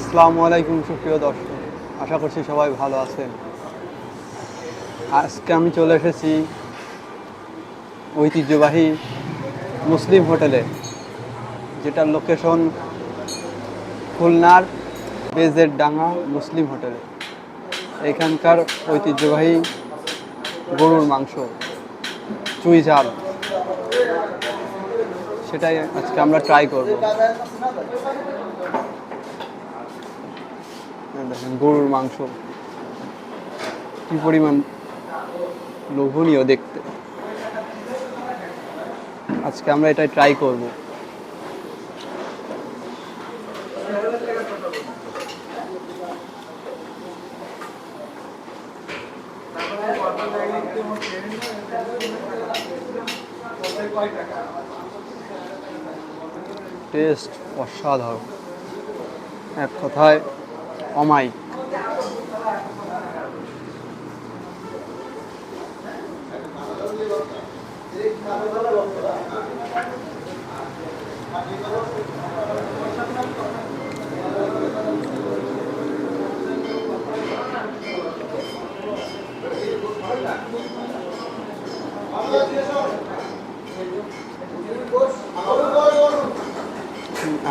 আসসালামু আলাইকুম সুপ্রিয় দর্শক, আশা করছি সবাই ভালো আছেন। আজকে আমি চলে এসেছি ঐতিহ্যবাহী মুসলিম হোটেলে, যেটার লোকেশন খুলনার বেজের ডাঙ্গা মুসলিম হোটেলে। এখানকার ঐতিহ্যবাহী গরুর মাংস, চুই ঝাল, সেটাই আজকে আমরা ট্রাই করব। গরুর মাংস। কি পরিমাণ লোভনীয় দেখতে। আজকে আমরা এটা ট্রাই করব। টেস্ট অসাধারণ। এক কথায় অমায়িক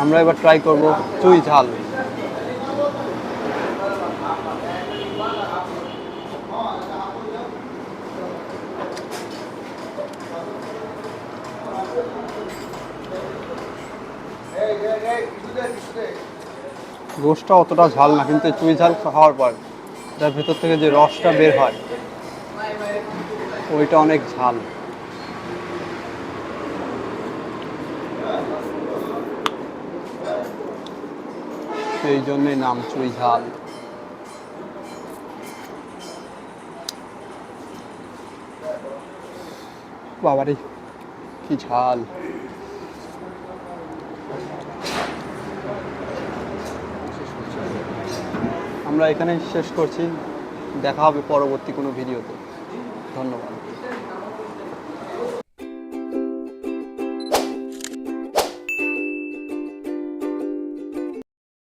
আমরা এবার ট্রাই করব চুই ঝাল। গোষ্ঠটা অতটা ঝাল না, কিন্তু চুই ঝাল খাওয়ার পর তার ভেতর থেকে যে রসটা বের হয়, ওইটা অনেক ঝাল। সেই জন্যই নাম চুই ঝাল। বাবারে। কি ঝাল। আমরা এখানে শেষ করছি। দেখা হবে পরবর্তী কোনো ভিডিওতে। ধন্যবাদ।